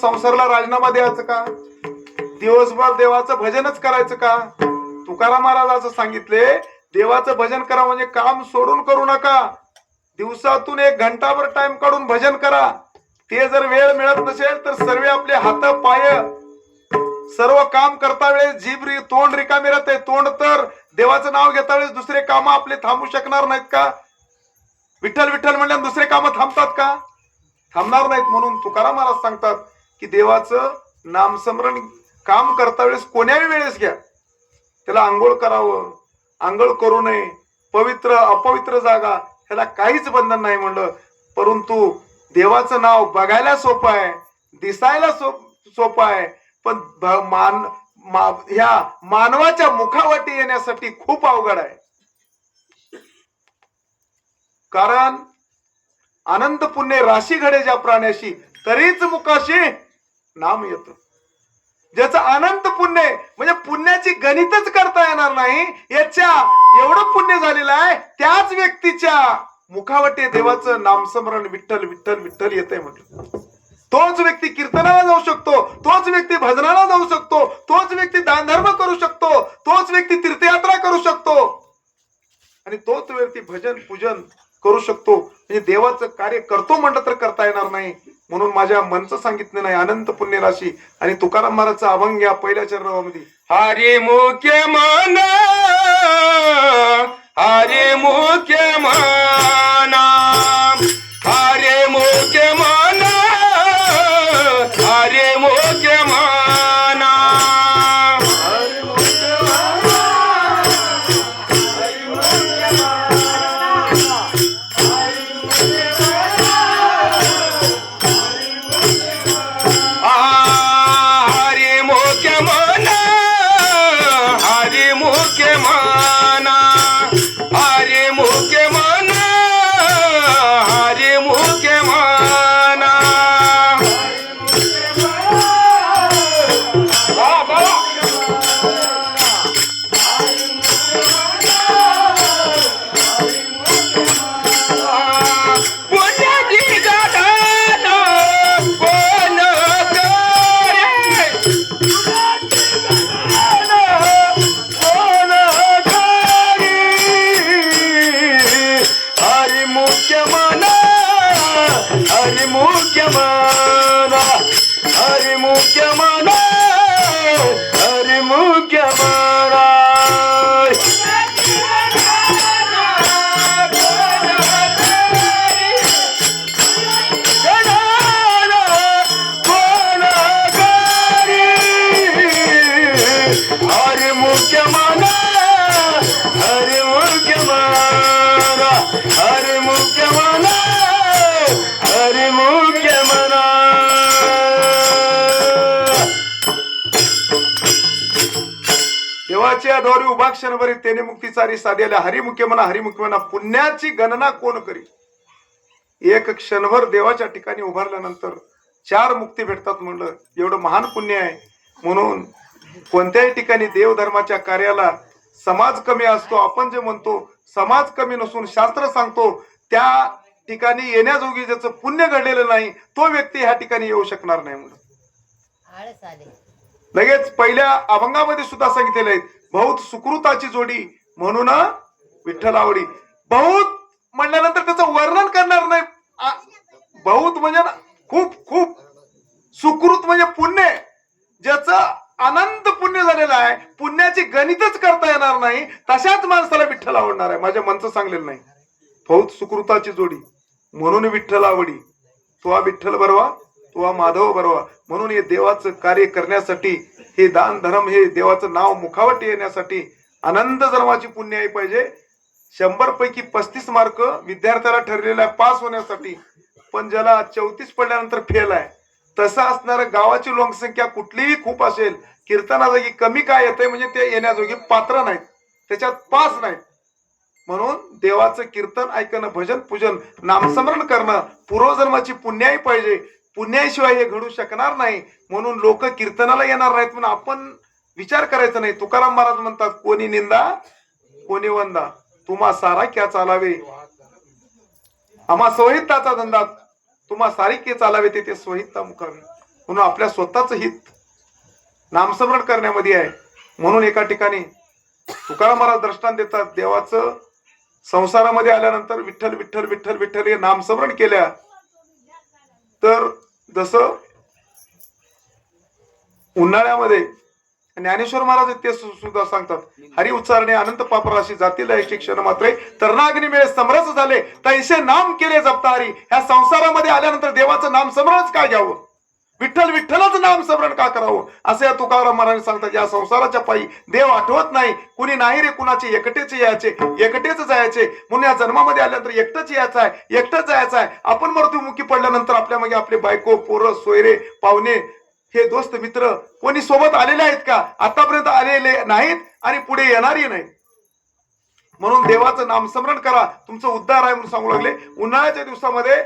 संसाराला राजीनामा द्यायचं का? दिवसभर देवाचं भजनच करायचं का? तुकाराम महाराज सांगितले देवाचं भजन करा म्हणजे काम सोडून करू नका. दिवसातून एक घंटाभर टाइम काढून भजन करा. ते जर वेळ मिळत नसेल तर सर्व आपले हात पाय. सर्व काम करता वेळेस जीभ रि- तोंड रिकामी राहते. तोंड तर देवाचं नाव घेता वेळेस दुसरे काम आपले थांबू शकणार नाहीत का? विठ्ठल विठ्ठल म्हणल्यावर दुसरे काम थांबतात का? थांबणार नाहीत म्हणून तुकाराम महाराज सांगतात की देवाचं नामस्मरण काम करता वेळेस कोण्याही वेळेस घ्या. त्याला आंघोळ करावं आंघोळ करू नये पवित्र अपवित्र जागा ह्याला काहीच बंधन नाही म्हणलं. परंतु देवाचं नाव बघायला सोपं आहे दिसायला सोप सोपं आहे. पण मान मा- ह्या मानवाच्या मुखावाटी येण्यासाठी खूप अवघड आहे. कारण आनंद पुण्य राशी घडे ज्या प्राण्याशी तरीच मुखाशी नाम येत. ज्याचं अनंत पुण्य आहे, म्हणजे पुण्याची गणितच करता येणार नाही याच्या एवढं पुण्य झालेलं आहे त्याच व्यक्तीच्या मुखावटे देवाचं नामस्मरण विठ्ठल विठ्ठल विठ्ठल येते म्हटलं तोच व्यक्ती कीर्तनाला जाऊ शकतो तोच व्यक्ती भजनाला जाऊ शकतो तोच व्यक्ती दानधर्म करू शकतो तोच व्यक्ती तीर्थयात्रा करू शकतो. आणि तोच व्यक्ती भजन पूजन करू शकतो म्हणजे देवाचं कार्य करतो म्हटलं तर करता येणार नाही. म्हणून माझ्या मनचं सांगितलं नाही अनंत पुण्य राशी आणि तुकाराम महाराजचं अभंग घ्या पहिल्या चरणामध्ये. हरे मुख्य मन हरे मुख्य मन. हरि मुख्य मना हरि मुख्य मना. देवाच्या डोरी उभा क्षणभरी त्याने मुक्तीचारी साध्याला हरिमुख्य म्हणा हरिमुख्य म्हणा पुण्याची गणना कोण करी? एक क्षणभर देवाच्या ठिकाणी उभारल्यानंतर चार मुक्ती भेटतात म्हणलं. एवढं महान पुण्य आहे. म्हणून कोणत्याही ठिकाणी देवधर्माच्या कार्याला समाज कमी असतो आपण जे म्हणतो समाज कमी नसून शास्त्र सांगतो त्या ठिकाणी येण्याजोगी ज्याचं पुण्य घडलेलं नाही तो व्यक्ती ह्या ठिकाणी येऊ शकणार नाही म्हणून. लगेच पहिल्या अभंगामध्ये सुद्धा सांगितलेले आहेत बहुत सुकृताची जोडी म्हणून विठ्ठल आवडी. बहुत म्हणल्यानंतर त्याचं वर्णन करणार नाही. बहुत म्हणजे ना खूप खूप सुकृत म्हणजे पुण्य ज्याचं अनंत पुण्य झालेलं आहे. पुण्याची गणितच करता येणार नाही. तशाच माणसाला विठ्ठल आवडणार आहे. माझ्या मनचं सांगलेलं नाही. बहुत सुकृताची जोडी. म्हणून विठ्ठल आवडी. तो विठ्ठल बरवा तो माधव बरवा. म्हणून हे देवाचं कार्य करण्यासाठी हे दान धर्म हे देवाचं नाव मुखावट येण्यासाठी आनंद धर्माची पुण्य आहे पाहिजे. शंभर पैकी पस्तीस मार्क विद्यार्थ्याला ठरलेला आहे पास होण्यासाठी पण ज्याला चौतीस पडल्यानंतर फेल आहे तसं असणारं गावाची लोकसंख्या कुठलीही खूप असेल कीर्तनाजोगी कमी काय येतंय म्हणजे ते येण्याजोगी पात्र नाहीत. त्याच्यात पास नाहीत. म्हणून देवाचं कीर्तन ऐकणं भजन पूजन नामस्मरण करणं पूर्वजन्माची पुण्याही पाहिजे. पुण्याशिवाय हे घडू शकणार नाही. म्हणून लोक कीर्तनाला येणार नाहीत म्हणून आपण विचार करायचा नाही. तुकाराम महाराज म्हणतात कोणी निंदा कोणी वंदा. तुम्हा सारा क्या चालावे. आम्हा सोहिताचा धंदा तुम्हा सारिके चालावे ते ते सोहिता म्हणून आपल्या स्वतःच हित नामस्मरण करण्यामध्ये आहे. म्हणून एका ठिकाणी तुकाराम महाराज दृष्टांत देतात. देवाचं संसारामध्ये आल्यानंतर विठ्ठल विठ्ठल विठ्ठल विठ्ठल हे नामस्मरण केल्या. तर जसं उन्हाळ्यामध्ये ज्ञानेश्वर महाराज ते सुद्धा सांगतात हरी उच्चारणे अनंत पापराशी जातील आहे शिक्षण मात्र. तरुणाग्नी मिळे समरस झाले तैसे नाम केले जपतारी ह्या संसारामध्ये आल्यानंतर देवाचं नाम समरणच काय घ्यावं? विठ्ठल विठ्ठलच नाम स्मरण का करावं? असे या तुकाराम महाराज सांगतात या संसाराच्या पायी देव आठवत नाही. कुणी नाही रे कुणाचे एकटेच यायचे एकटेच जायचे. म्हणून या जन्मामध्ये आल्यानंतर एकटंच यायचं आहे एकटंच जायचं आहे. आपण मृत्यूमुखी पडल्यानंतर आपल्या मागे आपले बायको पोरं सोयरे पाहुणे हे दोस्त मित्र कोणी सोबत आलेले आहेत का? आतापर्यंत आलेले नाहीत आणि पुढे येणारही नाही म्हणून देवाचं नामस्मरण करा. तुमचं उद्धार आहे म्हणून सांगू लागले. उन्हाळ्याच्या दिवसामध्ये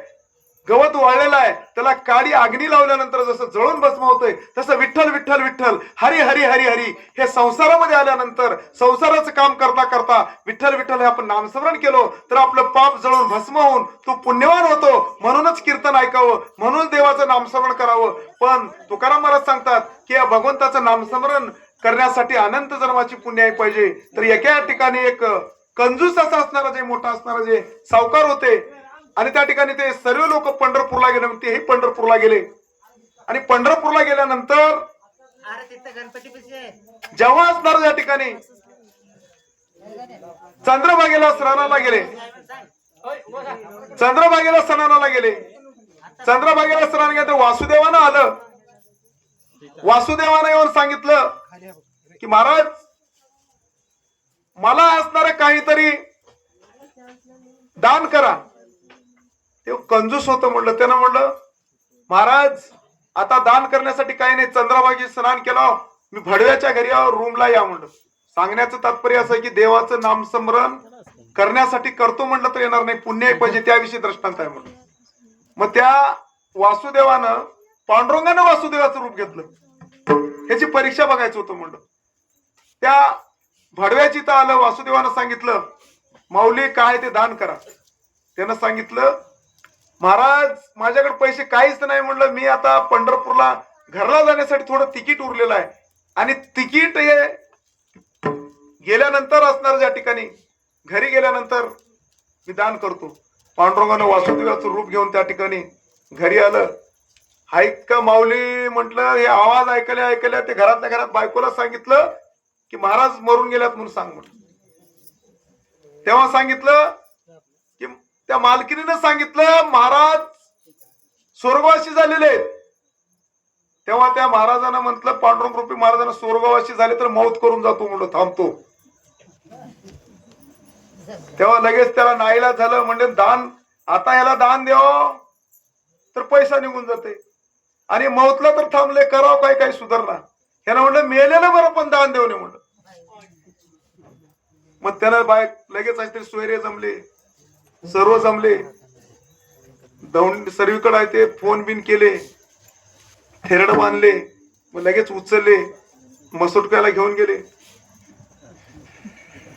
गवत वाळलेलं आहे त्याला काडी अग्नी लावल्यानंतर जसं जळून भस्म होतंय तसं विठ्ठल विठ्ठल विठ्ठल हरी हरी हरी हरी हे संसारामध्ये आल्यानंतर संसाराचं काम करता करता विठ्ठल विठ्ठल हे आपण नामस्मरण केलो तर आपलं पाप जळून भस्म होऊन तो पुण्यवान होतो. म्हणूनच कीर्तन ऐकावं म्हणून देवाचं नामस्मरण करावं. पण तुकाराम महाराज सांगतात की या भगवंताचं नामस्मरण करण्यासाठी अनंत जन्माची पुण्याई पाहिजे. तर एका ठिकाणी एक कंजूस असा असणारा जे मोठा असणारा जे सावकार होते आणि त्या ठिकाणी ते सर्व लोक पंढरपूरला गेले तेही पंढरपूरला गेले. आणि पंढरपूरला गेल्यानंतर जेव्हा असणार त्या ठिकाणी चंद्रभागेला स्नानाला गेले. चंद्रभागेला स्नानाला गेले. चंद्रभागेला स्नान गेलं तर वासुदेवानं आलं. वासुदेवानं येऊन सांगितलं की महाराज मला असणारं काहीतरी दान करा. ते कंजूस होतं म्हणलं. त्यानं म्हणलं महाराज आता दान करण्यासाठी काही नाही चंद्राबागी स्नान केलं मी भडव्याच्या घरी आहो रूमला या म्हणलं. सांगण्याचं तात्पर्य असं की देवाचं नामस्मरण करण्यासाठी करतो म्हणलं तर येणार नाही पुण्य पाहिजे त्याविषयी दृष्टांत आहे म्हणून. मग त्या वासुदेवानं पांडुरंगानं वासुदेवाचं रूप घेतलं. ह्याची परीक्षा बघायचं होतं म्हणलं. त्या भडव्याची तर आलं वासुदेवानं सांगितलं माऊली काय ते दान करा. त्यानं सांगितलं महाराज माझ्याकडे पैसे काहीच नाही म्हणलं. मी आता पंढरपूरला घरला जाण्यासाठी थोडं तिकीट उरलेलं आहे. आणि तिकीट हे गेल्यानंतर असणार ज्या ठिकाणी घरी गेल्यानंतर मी दान करतो. पांडुरंगानं वासुदेवाचं रूप घेऊन त्या ठिकाणी घरी आलं. ऐक का माऊली म्हटलं हे आवाज ऐकल्या ऐकल्या ते घरातल्या घरात बायकोला सांगितलं की महाराज मरून गेल्यात म्हणून सांग म्हटलं. तेव्हा सांगितलं त्या मालकिनीनं सांगितलं महाराज स्वर्गवासी झालेले आहेत. तेव्हा त्या महाराजांना म्हटलं पांडुरंग रुपी महाराजांना स्वर्गवासी झाले तर मौत करून जातो म्हणलं थांबतो. तेव्हा लगेच त्याला नाईला झालं म्हणजे दान आता याला दान द्यावं तर पैसा निघून जाते. आणि मौतला तर थांबले करावं काय काही सुधारणा. ह्यानं म्हणलं मेलेलं बरं पण दान देऊ नये म्हणलं. मग त्यानं बाय लगेच असते सोयरे जमले. सर्व जमले. दौंड सर्वीकडे आहे ते फोन बिन केले. थेरड बांधले. मग लगेच उचलले. मसुटक्याला घेऊन गेले.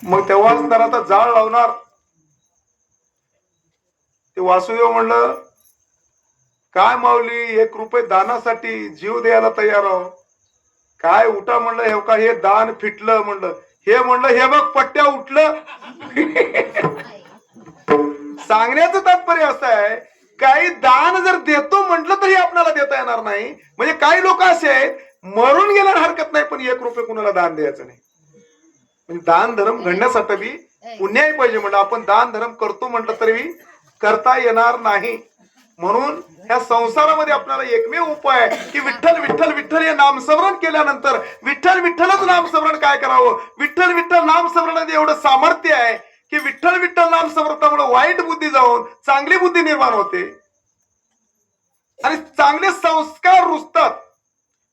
मग तेव्हाच तर आता जाळ लावणार. ते वासुदेव म्हणलं काय माऊली एक रुपये दानासाठी जीव द्यायला तयार आहो. काय उठा म्हणलं हे का हे दान फिटलं म्हणलं. हे म्हणलं हे बघ पट्ट्या उठलं. सांगण्याचं तात्पर्य असं आहे काही दान जर देतो म्हटलं तरी आपल्याला देता येणार नाही. म्हणजे काही लोक असे आहेत मरून गेल्यावर हरकत नाही पण एक रुपये कुणाला दान द्यायचं नाही. म्हणजे दान धर्म घडण्यासाठी बी पुण्याही पाहिजे म्हणलं. आपण दान धर्म करतो म्हटलं तरी करता येणार नाही. म्हणून ह्या संसारामध्ये आपल्याला एकमेव उपाय की विठ्ठल विठ्ठल विठ्ठल हे नामस्मरण केल्यानंतर विठ्ठल विठ्ठलच नामस्मरण काय करावं? विठ्ठल विठ्ठल नामस्मरणामध्ये एवढं सामर्थ्य आहे की विठ्ठल विठ्ठल नामस्मरणामुळे वाईट बुद्धी जाऊन चांगली बुद्धी निर्माण होते. आणि चांगले संस्कार रुजतात.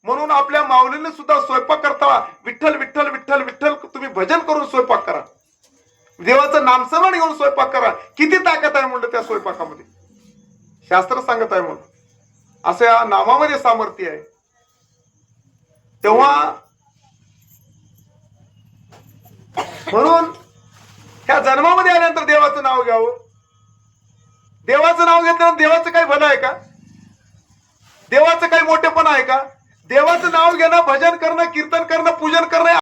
म्हणून आपल्या माऊलीने सुद्धा स्वयंपाक करता विठ्ठल विठ्ठल विठ्ठल विठ्ठल तुम्ही भजन करून स्वयंपाक करा. देवाचं नामस्मरण घेऊन स्वयंपाक करा. किती ताकद आहे म्हणलं त्या स्वयंपाकामध्ये? शास्त्र सांगत आहे म्हणून. असं या नामामध्ये सामर्थ्य आहे. तेव्हा म्हणून ह्या जन्मामध्ये आल्यानंतर देवाचं नाव घ्यावं. देवाचं नाव घेतल्यानंतर देवाचं काही भलं आहे का? देवाचं काही मोठेपण आहे का? देवाचं नाव घेणं भजन करणं कीर्तन करणं पूजन करणं